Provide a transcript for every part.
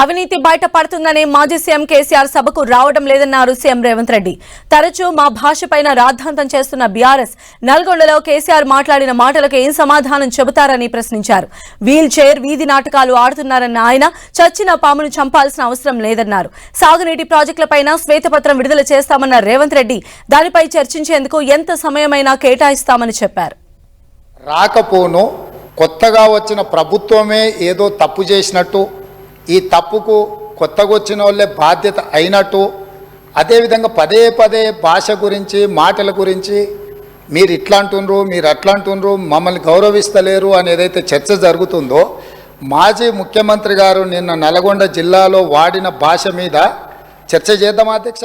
అవినీతి బయట పడుతుందనే మాజీ సీఎం కేసీఆర్ సభకు రావడం లేదన్నారు సీఎం రేవంత్ రెడ్డి. తరచూ మా భాషపైన రాద్ధాంతం చేస్తున్న బీఆర్ఎస్ నల్గొండలో కేసీఆర్ మాట్లాడిన మాటలకు ఏం సమాధానం చెబుతారని ప్రశ్నించారు. వీల్ చైర్ వీధి నాటకాలు ఆడుతున్నారన్న ఆయన చచ్చిన పామును చంపాల్సిన అవసరం లేదన్నారు. సాగునీటి ప్రాజెక్టులపైన శ్వేతపత్రం విడుదల చేస్తామన్న రేవంత్ రెడ్డి దానిపై చర్చించేందుకు ఎంత సమయమైనా కేటాయిస్తామని చెప్పారు. రాకపోను కొత్తగా వచ్చిన ప్రభుత్వమే ఏదో తప్పు చేసినట్టు ఈ తప్పుకు కొత్తగా వచ్చిన వాళ్ళే బాధ్యత అయినట్టు అదేవిధంగా పదే పదే భాష గురించి మాటల గురించి మీరు ఇట్లా అంటుండ్రు మీరు అట్లా అంటుండ్రు మమ్మల్ని గౌరవిస్తలేరు అనేదైతే చర్చ జరుగుతుందో మాజీ ముఖ్యమంత్రి గారు నిన్న నల్గొండ జిల్లాలో వాడిన భాష మీద చర్చ చేద్దామా అధ్యక్ష?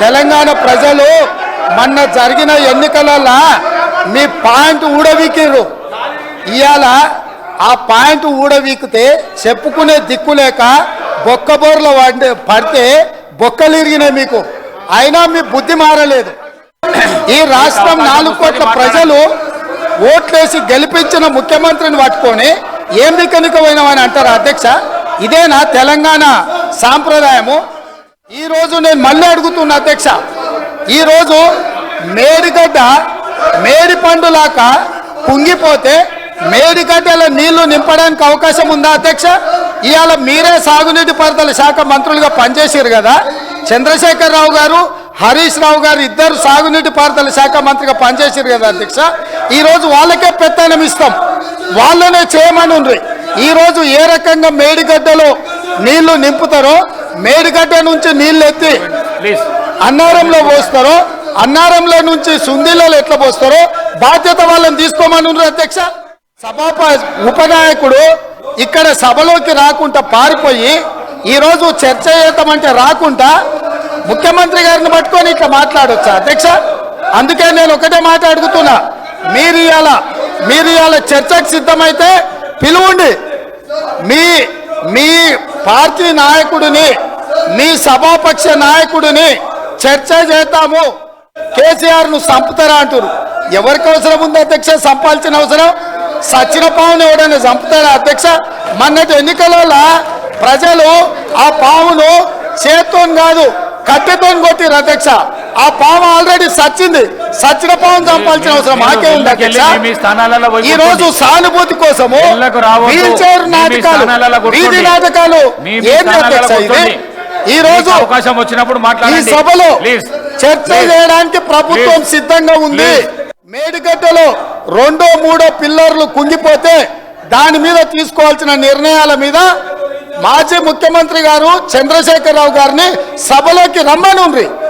తెలంగాణ ప్రజలు మొన్న జరిగిన ఎన్నికలలో మీ పాయింట్ ఊడవీకిర్రు. ఇవాళ ఆ పాయింట్ ఊడవీకితే చెప్పుకునే దిక్కు లేక బొక్కబోర్ల వండి పడితే బొక్కలిరిగినాయి మీకు. అయినా మీ బుద్ధి మారలేదు. ఈ రాష్ట్రం నాలుగు కోట్ల ప్రజలు ఓట్లేసి గెలిపించిన ముఖ్యమంత్రిని పట్టుకొని ఏం దిక్కనికపోయినామని అంటారు అధ్యక్ష? ఇదేనా తెలంగాణ సాంప్రదాయము? ఈరోజు నేను మళ్ళీ అడుగుతున్నా అధ్యక్ష. ఈ రోజు మేడిగడ్డ మేడి పండులాక కుంగిపోతే మేడిగడ్డల నీళ్ళు నింపడానికి అవకాశం ఉందా అధ్యక్ష? ఇవాళ మీరే సాగునీటి పారుదల శాఖ మంత్రులుగా పనిచేసారు కదా. చంద్రశేఖర్ రావు గారు హరీష్ రావు గారు ఇద్దరు సాగునీటి పారుదల శాఖ మంత్రిగా పనిచేసారు కదా అధ్యక్ష. ఈరోజు వాళ్ళకే పెత్తనం ఇస్తాం. వాళ్ళనే చేయమని ఉండ్రి ఈ రోజు ఏ రకంగా మేడిగడ్డలో నీళ్ళు నింపుతారో మేడిగడ్డ నుంచి నీళ్ళు ఎత్తి అన్నారంలో పోస్తారో అన్నారంలో నుంచి సుందీలలో ఎట్లా పోస్తారో బాధ్యత వాళ్ళని తీసుకోమని అధ్యక్ష. సభాప ఉపనాయకుడు ఇక్కడ సభలోకి రాకుండా పారిపోయి ఈరోజు చర్చ చేద్దామంటే రాకుండా ముఖ్యమంత్రి గారిని పట్టుకొని ఇట్లా మాట్లాడొచ్చా అధ్యక్ష? అందుకే నేను ఒకటే మాట అడుగుతున్నా. మీరు ఇవాళ మీరు ఇవాళ చర్చకు సిద్ధమైతే పిలువండి. మీ మీ పార్టీ నాయకుడిని మీ సభాపక్ష నాయకుడిని చర్చ చేద్దాము. కేసీఆర్ను చంపుతారా అంటారు ఎవరికి అవసరం ఉంది అధ్యక్ష? చంపాల్సిన అవసరం? సచిన పావును ఎవడైనా చంపుతారా అధ్యక్ష? మొన్నటి ఎన్నికలలో ప్రజలు ఆ పావును చేత్తో కాదు కట్టెతో కొట్టిరు అధ్యక్ష. ఆ పాము ఆల్రెడీ సచ్చింది సచిన పావును చంపాల్సిన అవసరం మాకే ఉంది ఈ రోజు. సానుభూతి కోసము. వీల్ చైర్ నాటకాలు. వీధి నాటకాలు. ఈ రోజు అవకాశం వచ్చినప్పుడు ఈ సభలో చర్చ. చేయడానికి ప్రభుత్వం. సిద్ధంగా ఉంది. మేడిగడ్డలో రెండో మూడో పిల్లర్లు కుంగిపోతే దాని మీద తీసుకోవాల్సిన నిర్ణయాల మీద మాజీ ముఖ్యమంత్రి గారు చంద్రశేఖరరావు గారిని సభలోకి రమ్మనుండ్రి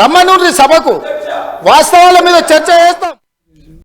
రమ్మనుండ్రి సభకు. వాస్తవాల మీద చర్చ చేస్తాం.